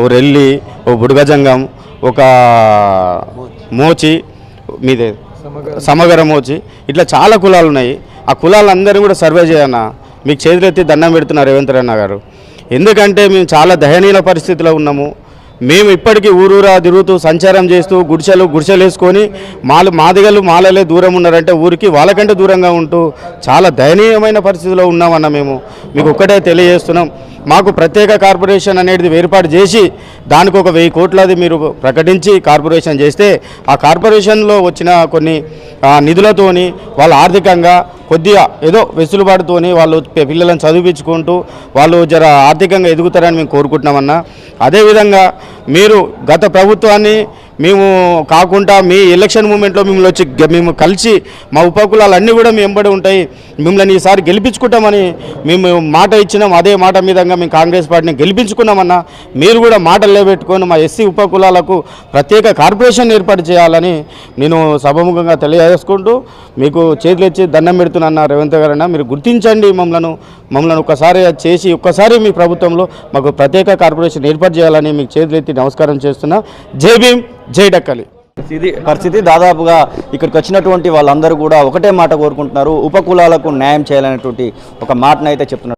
ఓ రెల్లి ఓ బుడగజంగం ఒక మోచి మీదే సమగర మోచి ఇట్లా చాలా కులాలు ఉన్నాయి ఆ కులాలందరినీ కూడా సర్వే చేయన్న. మీకు చేతులెత్తి దండం పెడుతున్నారు రేవంత్ రెడ్డి గారు. ఎందుకంటే మేము చాలా దయనీయ పరిస్థితిలో ఉన్నాము. మేము ఇప్పటికీ ఊరూరా తిరుగుతూ సంచారం చేస్తూ గుడిసెలు గుడిసెలు వేసుకొని మాలు మాదిగలు మాలలే దూరం ఉన్నారంటే ఊరికి వాళ్ళకంటే దూరంగా ఉంటూ చాలా దయనీయమైన పరిస్థితిలో ఉన్నామన్న మేము. మీకు ఒక్కటే తెలియజేస్తున్నాం. మాకు ప్రత్యేక కార్పొరేషన్ అనేది ఏర్పాటు చేసి దానికి ఒక వెయ్యి కోట్లది మీరు ప్రకటించి కార్పొరేషన్ చేస్తే ఆ కార్పొరేషన్లో వచ్చిన కొన్ని నిధులతోని వాళ్ళు ఆర్థికంగా కొద్దిగా ఏదో వెసులుబాటుతోని వాళ్ళు పిల్లలను చదివించుకుంటూ వాళ్ళు జర ఆర్థికంగా ఎదుగుతారని మేము కోరుకుంటున్నామన్నా. అదేవిధంగా మీరు గత ప్రభుత్వాన్ని మేము కాకుండా మీ ఎలక్షన్ మూమెంట్లో మిమ్మల్ని వచ్చి మేము కలిసి మా ఉపకులాలన్నీ కూడా మేము ఎంబడి ఉంటాయి. మిమ్మల్ని ఈసారి గెలిపించుకుంటామని మేము మాట ఇచ్చినాం. అదే మాట మీదంగా మేము కాంగ్రెస్ పార్టీని గెలిపించుకున్నామన్నా మీరు కూడా మాటలు లేబెట్టుకొని మా ఎస్సీ ఉపకులాలకు ప్రత్యేక కార్పొరేషన్ ఏర్పాటు చేయాలని నేను సభముఖంగా తెలియజేసుకుంటూ మీకు చేతులెచ్చి దండం పెడుతున్నా రేవంత్ గారన్న మీరు గుర్తించండి మమ్మల్ని. మమ్మల్ని ఒక్కసారి చేసి ఒక్కసారి మీ ప్రభుత్వంలో మాకు ప్రత్యేక కార్పొరేషన్ ఏర్పాటు చేయాలని మీకు చేతులెత్తి నమస్కారం చేస్తున్నా. జై భీమ్! జైడక్కలి ఇది పరిస్థితి దాదాపుగా ఇక్కడికి వచ్చినటువంటి వాళ్ళందరూ కూడా ఒకటే మాట కోరుకుంటున్నారు ఉపకులాలకు న్యాయం చేయాలనేటువంటి ఒక మాటనైతే చెప్తున్నారు.